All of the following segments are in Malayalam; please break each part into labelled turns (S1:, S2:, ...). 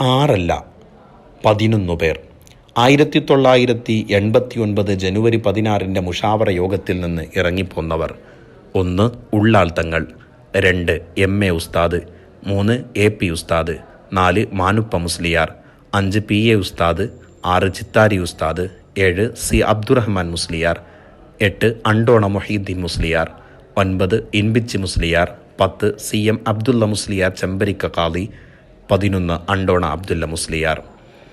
S1: ആറല്ല പതിനൊന്ന് പേർ. ആയിരത്തി തൊള്ളായിരത്തി എൺപത്തി ഒൻപത് ജനുവരി പതിനാറിന്റെ മുഷാവറ യോഗത്തിൽ നിന്ന് ഇറങ്ങിപ്പോന്നവർ. ഒന്ന് ഉള്ളാൾ തങ്ങൾ. രണ്ട് എം എ ഉസ്താദ്. മൂന്ന് എ പി ഉസ്താദ്. നാല് മാനുപ്പ മുസ്ലിയാർ. അഞ്ച് പി എ ഉസ്താദ്. ആറ് ചിത്താരി ഉസ്താദ്. ഏഴ് സി അബ്ദുറഹ്മാൻ മുസ്ലിയാർ. എട്ട് അണ്ടോണ മൊഹീദ്ദീൻ മുസ്ലിയാർ. ഒൻപത് ഇൻബിച്ച് മുസ്ലിയാർ. പത്ത് സി എം അബ്ദുള്ള മുസ്ലിയാർ ചെമ്പരിക്ക കാളി പതിനൊന്ന് അണ്ടോണ അബ്ദുല്ല മുസ്ലിയാർ.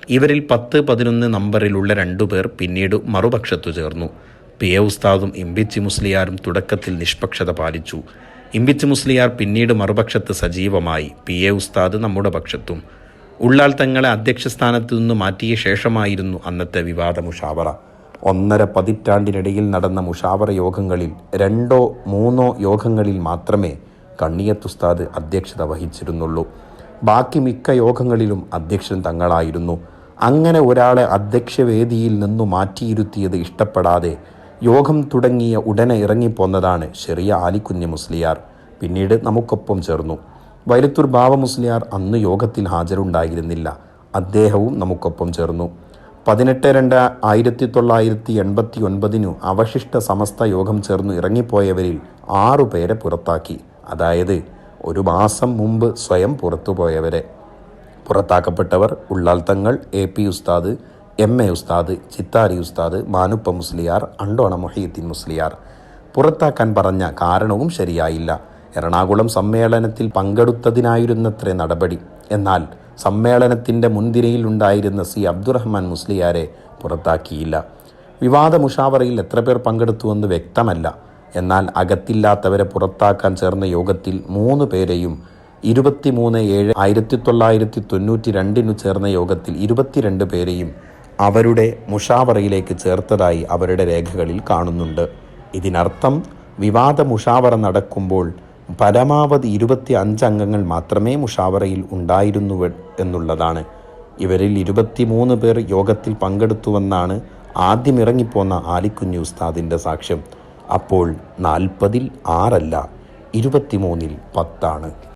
S1: ഇവരിൽ പത്ത് പതിനൊന്ന് നമ്പറിലുള്ള രണ്ടുപേർ പിന്നീട് മറുപക്ഷത്തു ചേർന്നു. പി എ ഉസ്താദും ഇമ്പിച്ചി മുസ്ലിയാരും തുടക്കത്തിൽ നിഷ്പക്ഷത പാലിച്ചു. ഇമ്പിച്ച് മുസ്ലിയാർ പിന്നീട് മറുപക്ഷത്ത് സജീവമായി. പി എ ഉസ്താദ് നമ്മുടെ പക്ഷത്തും. ഉള്ളാൾ തങ്ങളെ അധ്യക്ഷ സ്ഥാനത്തു നിന്ന് മാറ്റിയ ശേഷമായിരുന്നു അന്നത്തെ വിവാദ മുഷാവറ. ഒന്നര പതിറ്റാണ്ടിനിടയിൽ നടന്ന മുഷാവറ യോഗങ്ങളിൽ രണ്ടോ മൂന്നോ യോഗങ്ങളിൽ മാത്രമേ കണ്ണിയത്തുസ്താദ് അധ്യക്ഷത വഹിച്ചിരുന്നുള്ളൂ. ബാക്കി മിക്ക യോഗങ്ങളിലും അധ്യക്ഷൻ തങ്ങളായിരുന്നു. അങ്ങനെ ഒരാളെ അധ്യക്ഷവേദിയിൽ നിന്നു മാറ്റിയിരുത്തിയത് ഇഷ്ടപ്പെടാതെ യോഗം തുടങ്ങിയ ഉടനെ ഇറങ്ങിപ്പോന്നതാണ് ചെറിയ ആലിക്കുഞ്ഞ് മുസ്ലിയാർ. പിന്നീട് നമുക്കൊപ്പം ചേർന്നു. വൈരത്തൂർ ബാബ മുസ്ലിയാർ അന്ന് യോഗത്തിൽ ഹാജരുണ്ടായിരുന്നില്ല. അദ്ദേഹവും നമുക്കൊപ്പം ചേർന്നു. പതിനെട്ട് രണ്ട് ആയിരത്തി തൊള്ളായിരത്തി എൺപത്തി ഒൻപതിനു അവശിഷ്ട സമസ്ത യോഗം ചേർന്ന് ഇറങ്ങിപ്പോയവരിൽ ആറു പേരെ പുറത്താക്കി. അതായത് ഒരു മാസം മുമ്പ് സ്വയം പുറത്തുപോയവരെ പുറത്താക്കപ്പെട്ടവർ ഉള്ളാൽത്തങ്ങൾ Thangal A P Usthad M A Usthad Chithari Usthad Manuppa Musliyar Andona Mohiuddin Musliyar. പുറത്താക്കാൻ പറഞ്ഞ കാരണവും ശരിയായില്ല. എറണാകുളം സമ്മേളനത്തിൽ പങ്കെടുത്തതിനായിരുന്നത്രേ നടപടി. എന്നാൽ സമ്മേളനത്തിന്റെ മുൻതിരയിൽ ഉണ്ടായിരുന്ന സി അബ്ദുറഹ്മാൻ മുസ്ലിയാരെ പുറത്താക്കിയില്ല. വിവാദ മുഷാവറയിൽ എത്ര പേർ പങ്കെടുത്തുവെന്ന് വ്യക്തമല്ല. എന്നാൽ അകത്തില്ലാത്തവരെ പുറത്താക്കാൻ ചേർന്ന യോഗത്തിൽ മൂന്ന് പേരെയും ഇരുപത്തിമൂന്ന് ഏഴ് ആയിരത്തി തൊള്ളായിരത്തി തൊണ്ണൂറ്റി രണ്ടിനു ചേർന്ന യോഗത്തിൽ ഇരുപത്തിരണ്ട് പേരെയും അവരുടെ മുഷാവറയിലേക്ക് ചേർത്തതായി അവരുടെ രേഖകളിൽ കാണുന്നുണ്ട്. ഇതിനർത്ഥം വിവാദ മുഷാവറ നടക്കുമ്പോൾ പരമാവധി ഇരുപത്തി അഞ്ച് അംഗങ്ങൾ മാത്രമേ മുഷാവറയിൽ ഉണ്ടായിരുന്നു എന്നുള്ളതാണ്. ഇവരിൽ ഇരുപത്തിമൂന്ന് പേർ യോഗത്തിൽ പങ്കെടുത്തുവെന്നാണ് ആദ്യം ഇറങ്ങിപ്പോന്ന ആലിക്കുഞ്ഞു ഉസ്താദിന്റെ സാക്ഷ്യം. അപ്പോൾ നാൽപ്പതിൽ ആറല്ല ഇരുപത്തിമൂന്നിൽ പത്താണ്.